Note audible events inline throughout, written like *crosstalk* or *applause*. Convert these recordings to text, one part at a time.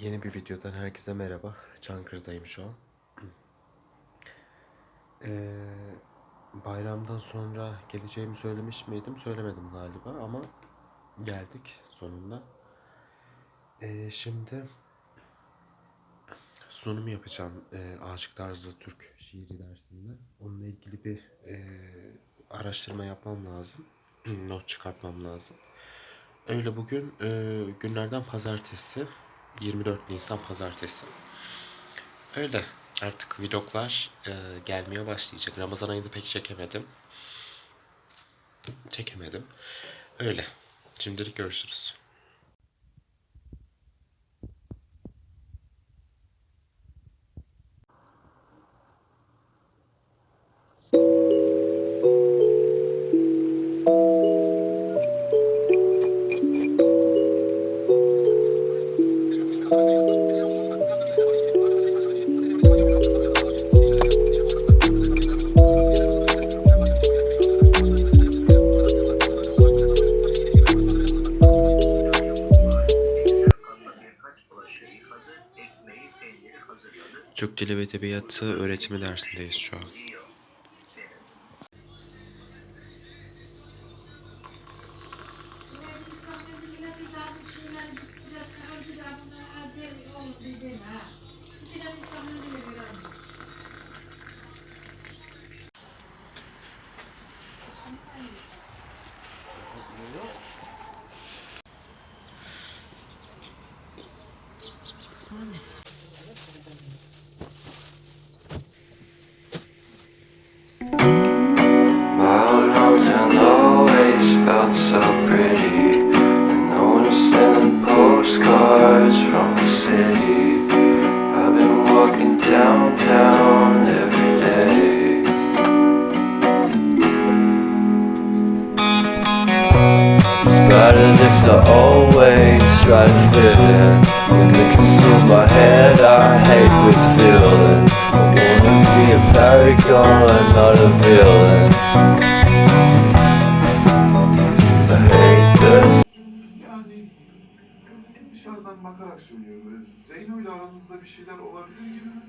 Yeni bir videodan herkese merhaba. Çankırı'dayım şu an. Ee, bayramdan sonra geleceğimi söylemiş miydim? Söylemedim galiba ama geldik sonunda. Ee, şimdi sunum yapacağım e, Aşık Tarzı Türk şiiri dersinde. Onunla ilgili bir e, araştırma yapmam lazım. *clears throat* Not çıkartmam lazım. Öyle bugün e, günlerden pazartesi. 24 Nisan pazartesi. Öyle. Artık vloglar e, gelmeye başlayacak. Ramazan ayında pek çekemedim. Çekemedim. Öyle. Şimdilik görüşürüz. Dili ve Edebiyatı öğretimi dersindeyiz şu an. Postcards from the city. I've been walking downtown every day. Despite this, I always try to fit in. When they consume my head, I hate this feeling. I wanna be a paragon, not a villain. Bakarak söylüyorum. Zeyno ile aranızda bir şeyler olabilir gibi mi?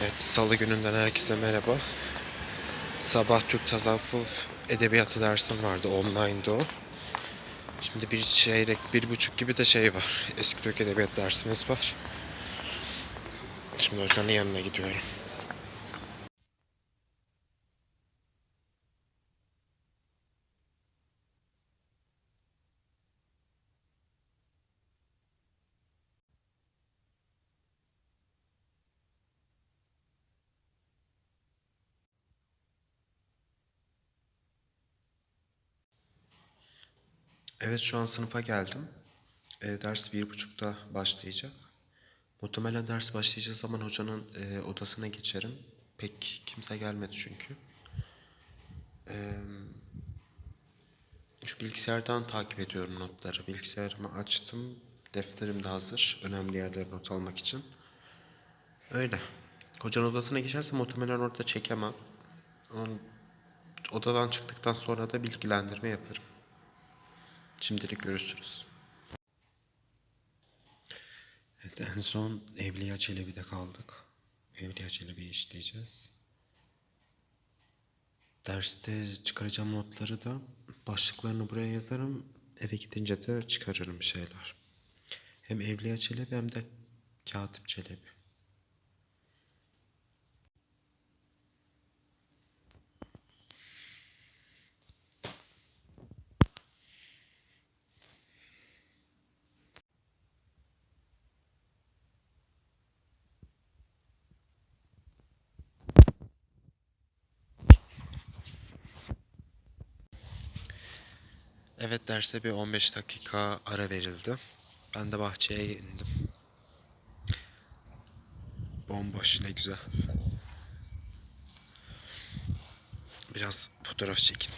Evet, Salı gününden herkese merhaba. Sabah Türk Tasavvuf Edebiyatı dersim vardı, online'da o. Şimdi bir çeyrek, bir buçuk gibi de şey var. Eski Türk Edebiyat dersimiz var. Şimdi hocanın yanına gidiyorum. Evet şu an sınıfa geldim. E, ders bir buçukta başlayacak. Muhtemelen ders başlayacağı zaman hocanın e, odasına geçerim. Pek kimse gelmedi çünkü. E, şu bilgisayardan takip ediyorum notları. Bilgisayarımı açtım. Defterim de hazır. Önemli yerlere not almak için. Öyle. Hocanın odasına geçersem muhtemelen orada çekemem. Onun, odadan çıktıktan sonra da bilgilendirme yaparım. Şimdilik görüşürüz. Evet, en son Evliya Çelebi'de kaldık. Evliya Çelebi'yi işleyeceğiz. Derste çıkaracağım notları da başlıklarını buraya yazarım. Eve gidince de çıkarırım şeyler. Hem Evliya Çelebi hem de Katip Çelebi. Evet derse bir 15 dakika ara verildi. Ben de bahçeye indim. Bomboş ne güzel. Biraz fotoğraf çekin.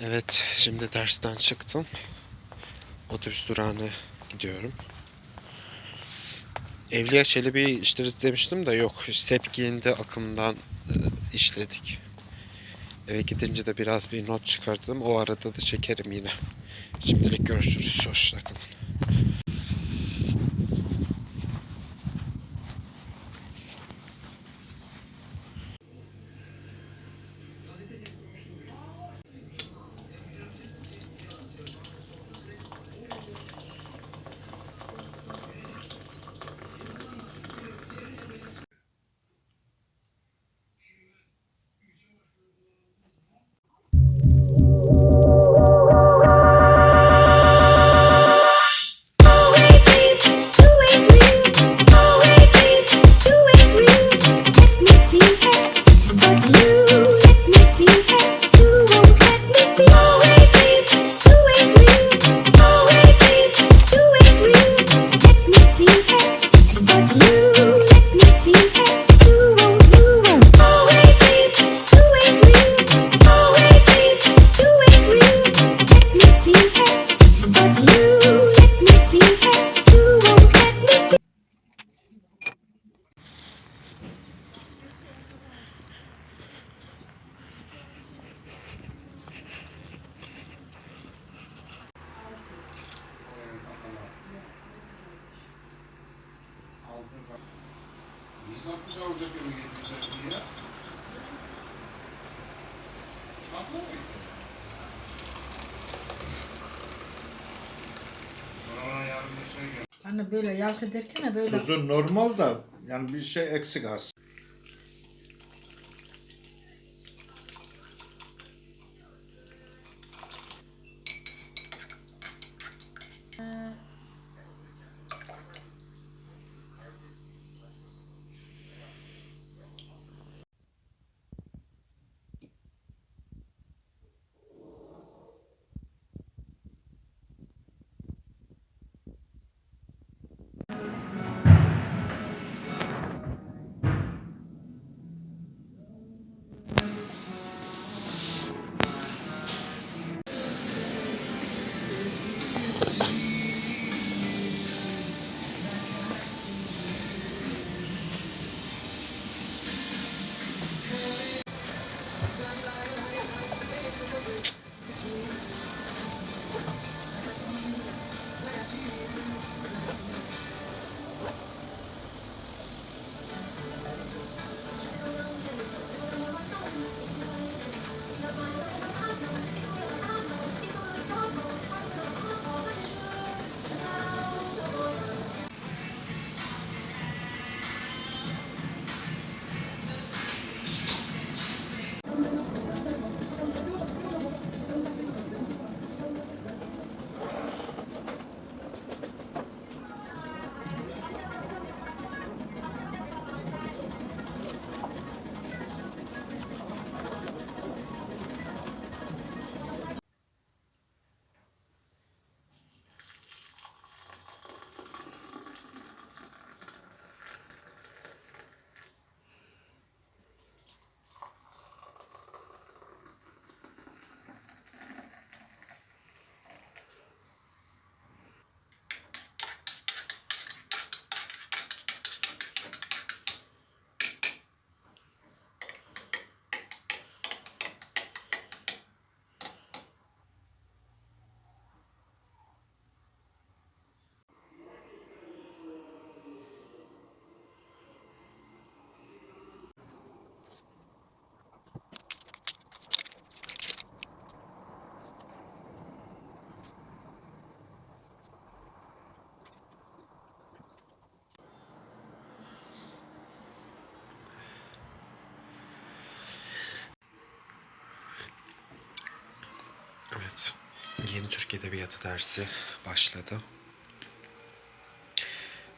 Evet, şimdi dersten çıktım. Otobüs durağına gidiyorum. Evliya Çelebi işleriz demiştim de yok. Sepki'nde akımdan e, işledik. Eve gidince de biraz bir not çıkardım. O arada da çekerim yine. Şimdilik görüşürüz. Hoşçakalın. Hesaplı çalacak eve getirdiler ya. Şartlı mı? Şey gel. Hani böyle yalt ederken böyle Tuzu normal da yani bir şey eksik az. Türk Edebiyatı dersi başladı.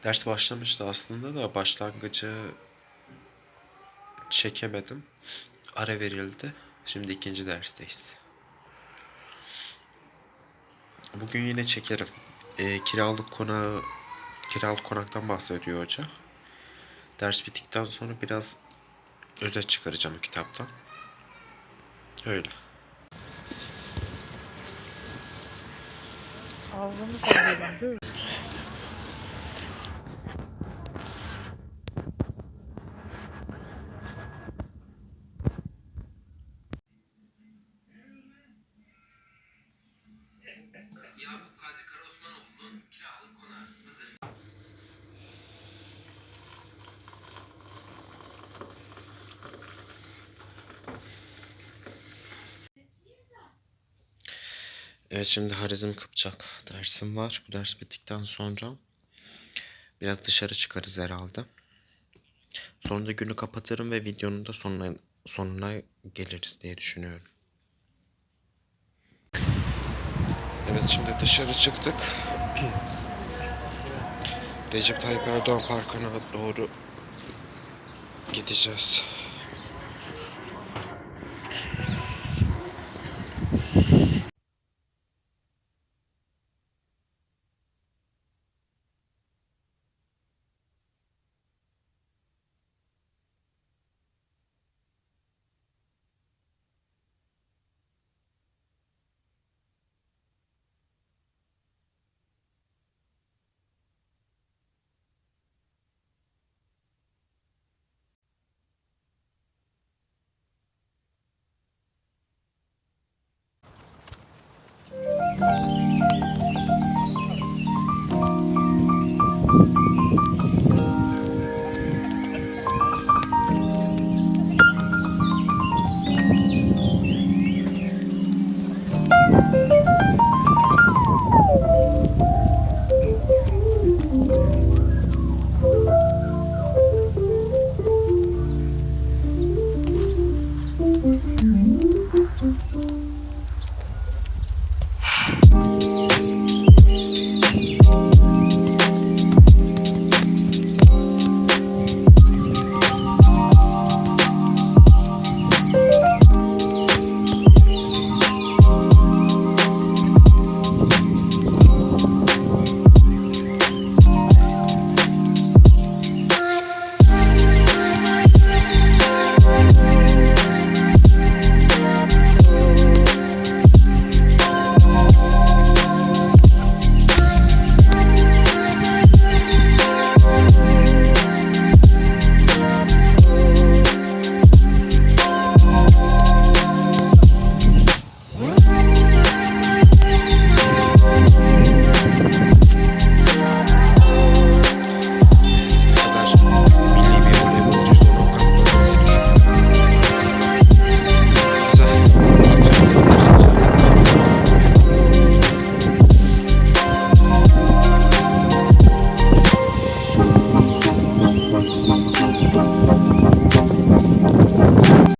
Ders başlamıştı aslında da başlangıcı çekemedim. Ara verildi. Şimdi ikinci dersteyiz. Bugün yine çekerim. Ee, kiralık konağı kiralık konaktan bahsediyor hoca. Ders bittikten sonra biraz özet çıkaracağım kitaptan. Öyle. Ağzımı sallıyorum dur. Yakup Evet şimdi Harizm Kıpçak dersim var. Bu ders bittikten sonra biraz dışarı çıkarız herhalde. Sonra da günü kapatırım ve videonun da sonuna, sonuna geliriz diye düşünüyorum. Evet şimdi dışarı çıktık. *clears throat* Recep Tayyip Erdoğan Parkı'na doğru gideceğiz.